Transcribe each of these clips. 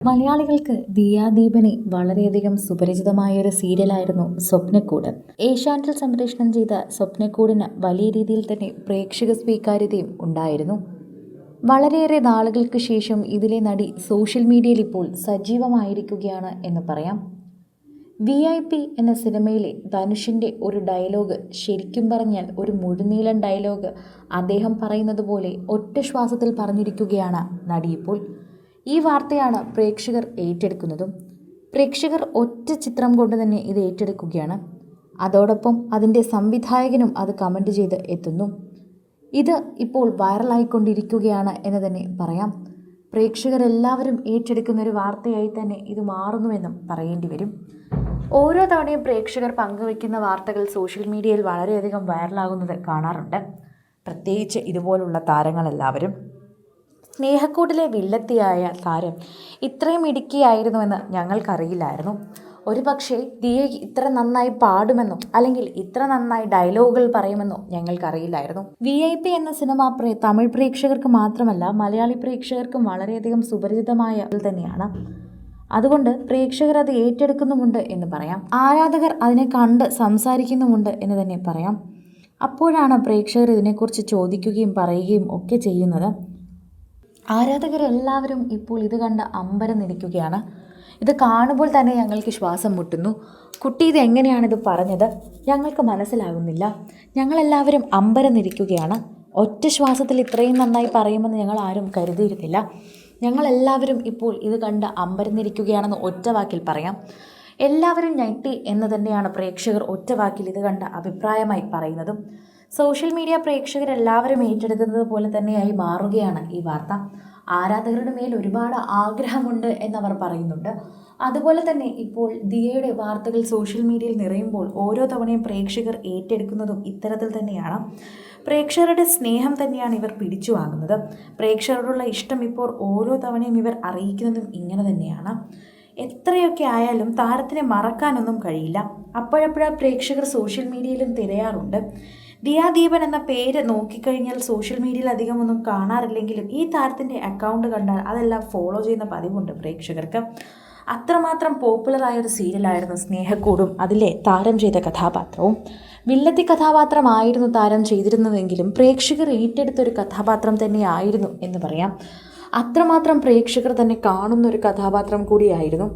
മലയാളികൾക്ക് ദിയാദീപനെ വളരെയധികം സുപരിചിതമായ ഒരു സീരിയലായിരുന്നു സ്വപ്നക്കൂട്. ഏഷ്യാനെറ്റിൽ സംപ്രേഷണം ചെയ്ത സ്വപ്നക്കൂടിന് വലിയ രീതിയിൽ തന്നെ പ്രേക്ഷക സ്വീകാര്യതയും ഉണ്ടായിരുന്നു. വളരെയേറെ നാളുകൾക്ക് ശേഷം ഇതിലെ നടി സോഷ്യൽ മീഡിയയിൽ ഇപ്പോൾ സജീവമായിരിക്കുകയാണ് എന്ന് പറയാം. വി ഐ പി എന്ന സിനിമയിലെ ധനുഷിന്റെ ഒരു ഡയലോഗ് ശരിക്കും പറഞ്ഞാൽ ഒരു മുഴുനീളൻ ഡയലോഗ് അദ്ദേഹം പറയുന്നത് പോലെ ഒറ്റ ശ്വാസത്തിൽ പറഞ്ഞിരിക്കുകയാണ് നടി ഇപ്പോൾ ഈ വാർത്തയാണ് പ്രേക്ഷകർ ഏറ്റെടുക്കുന്നതും. പ്രേക്ഷകർ ഒറ്റ ചിത്രം കൊണ്ട് തന്നെ ഇത് ഏറ്റെടുക്കുകയാണ്. അതോടൊപ്പം അതിന്റെ സംവിധായകനും അത് കമന്റ് ചെയ്ത് എത്തുന്നു. ഇത് ഇപ്പോൾ വൈറലായിക്കൊണ്ടിരിക്കുകയാണ് എന്ന് തന്നെ പറയാം. പ്രേക്ഷകരെല്ലാവരും ഏറ്റെടുക്കുന്ന ഒരു വാർത്തയായി തന്നെ ഇത് മാറുന്നുവെന്നും പറയേണ്ടി വരും. ഓരോ തവണയും പ്രേക്ഷകർ പങ്കുവയ്ക്കുന്ന വാർത്തകൾ സോഷ്യൽ മീഡിയയിൽ വളരെയധികം വൈറലാകുന്നത് കാണാറുണ്ട്. പ്രത്യേകിച്ച് ഇതുപോലുള്ള താരങ്ങളെല്ലാവരും. സ്നേഹക്കൂട്ടിലെ വില്ലത്തിയായ താരം ഇത്രയും ഇടുക്കിയായിരുന്നുവെന്ന് ഞങ്ങൾക്കറിയില്ലായിരുന്നു. ഒരു പക്ഷേ ദിയ ഇത്ര നന്നായി പാടുമെന്നോ അല്ലെങ്കിൽ ഇത്ര നന്നായി ഡയലോഗുകൾ പറയുമെന്നോ ഞങ്ങൾക്കറിയില്ലായിരുന്നു. വി ഐ പി എന്ന സിനിമ പ്രേ തമിഴ് പ്രേക്ഷകർക്ക് മാത്രമല്ല മലയാളി പ്രേക്ഷകർക്കും വളരെയധികം സുപരിചിതമായ തന്നെയാണ്. അതുകൊണ്ട് പ്രേക്ഷകർ അത് ഏറ്റെടുക്കുന്നുമുണ്ട് എന്ന് പറയാം. ആരാധകർ അതിനെ കണ്ട് സംസാരിക്കുന്നുമുണ്ട് എന്ന് തന്നെ പറയാം. അപ്പോഴാണ് പ്രേക്ഷകർ ഇതിനെക്കുറിച്ച് ചോദിക്കുകയും പറയുകയും ഒക്കെ ചെയ്യുന്നത്. ആരാധകരെല്ലാവരും ഇപ്പോൾ ഇത് കണ്ട് അമ്പരം നിൽക്കുകയാണ് ഇത് കാണുമ്പോൾ തന്നെ ഞങ്ങൾക്ക് ശ്വാസം മുട്ടുന്നു. കുട്ടി ഇത് എങ്ങനെയാണിത് പറഞ്ഞത്? ഞങ്ങൾക്ക് മനസ്സിലാകുന്നില്ല. ഞങ്ങളെല്ലാവരും അമ്പരം നിൽക്കുകയാണ് ഒറ്റ ശ്വാസത്തിൽ ഇത്രയും നന്നായി പറയുമെന്ന് ഞങ്ങൾ ആരും കരുതിയിരുന്നില്ല. ഞങ്ങളെല്ലാവരും ഇപ്പോൾ ഇത് കണ്ട് അമ്പരന്നിരിക്കുകയാണെന്ന് ഒറ്റ വാക്കിൽ പറയാം. എല്ലാവരും ഞെട്ടി എന്ന് തന്നെയാണ് പ്രേക്ഷകർ ഒറ്റവാക്കിൽ ഇത് കണ്ട അഭിപ്രായമായി പറയുന്നതും. സോഷ്യൽ മീഡിയ പ്രേക്ഷകരെല്ലാവരും ഏറ്റെടുക്കുന്നത് പോലെ തന്നെയായി മാറുകയാണ് ഈ വാർത്ത. ആരാധകരുടെ മേൽ ഒരുപാട് ആഗ്രഹമുണ്ട് എന്നവർ പറയുന്നുണ്ട്. അതുപോലെ തന്നെ ഇപ്പോൾ ദിയയുടെ വാർത്തകൾ സോഷ്യൽ മീഡിയയിൽ നിറയുമ്പോൾ ഓരോ തവണയും പ്രേക്ഷകർ ഏറ്റെടുക്കുന്നതും ഇത്തരത്തിൽ തന്നെയാണ്. പ്രേക്ഷകരുടെ സ്നേഹം തന്നെയാണ് ഇവർ പിടിച്ചു വാങ്ങുന്നത്. പ്രേക്ഷകരോടുള്ള ഇഷ്ടം ഇപ്പോൾ ഓരോ തവണയും ഇവർ അറിയിക്കുന്നതും ഇങ്ങനെ തന്നെയാണ്. എത്രയൊക്കെ ആയാലും താരത്തിനെ മറക്കാനൊന്നും കഴിയില്ല. അപ്പോഴപ്പോഴാ പ്രേക്ഷകർ സോഷ്യൽ മീഡിയയിലും തിരയാറുണ്ട്. ദിയാദീപൻ എന്ന പേര് നോക്കിക്കഴിഞ്ഞാൽ സോഷ്യൽ മീഡിയയിൽ അധികമൊന്നും കാണാറില്ലെങ്കിലും ഈ താരത്തിന്റെ അക്കൗണ്ട് കണ്ടാൽ അതെല്ലാം ഫോളോ ചെയ്യുന്ന പതിവുണ്ട് പ്രേക്ഷകർക്ക്. അത്രമാത്രം പോപ്പുലറായ ഒരു സീരിയലായിരുന്നു സ്നേഹക്കൂടും. അതിലെ താരം ചെയ്ത കഥാപാത്രവും. വില്ലത്തി കഥാപാത്രമായിരുന്നു താരം ചെയ്തിരുന്നതെങ്കിലും പ്രേക്ഷകർ ഏറ്റെടുത്തൊരു കഥാപാത്രം തന്നെയായിരുന്നു എന്ന് പറയാം. അത്രമാത്രം പ്രേക്ഷകർ തന്നെ കാണുന്ന ഒരു കഥാപാത്രം കൂടിയായിരുന്നു.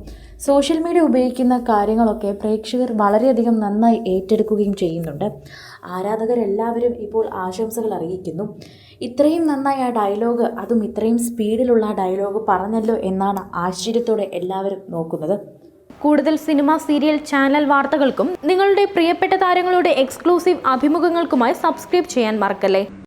സോഷ്യൽ മീഡിയ ഉപയോഗിക്കുന്ന കാര്യങ്ങളൊക്കെ പ്രേക്ഷകർ വളരെയധികം നന്നായി ഏറ്റെടുക്കുകയും ചെയ്യുന്നുണ്ട്. ആരാധകരെല്ലാവരും ഇപ്പോൾ ആശംസകൾ അറിയിക്കുന്നു ഇത്രയും നന്നായി ആ ഡയലോഗ് അതും ഇത്രയും സ്പീഡിലുള്ള ആ ഡയലോഗ് പറഞ്ഞല്ലോ എന്നാണ് ആശ്ചര്യത്തോടെ എല്ലാവരും നോക്കുന്നത്. കൂടുതൽ സിനിമ സീരിയൽ ചാനൽ വാർത്തകൾക്കും നിങ്ങളുടെ പ്രിയപ്പെട്ട താരങ്ങളുടെ എക്സ്ക്ലൂസീവ് അഭിമുഖങ്ങൾക്കുമായി സബ്സ്ക്രൈബ് ചെയ്യാൻ മറക്കല്ലേ?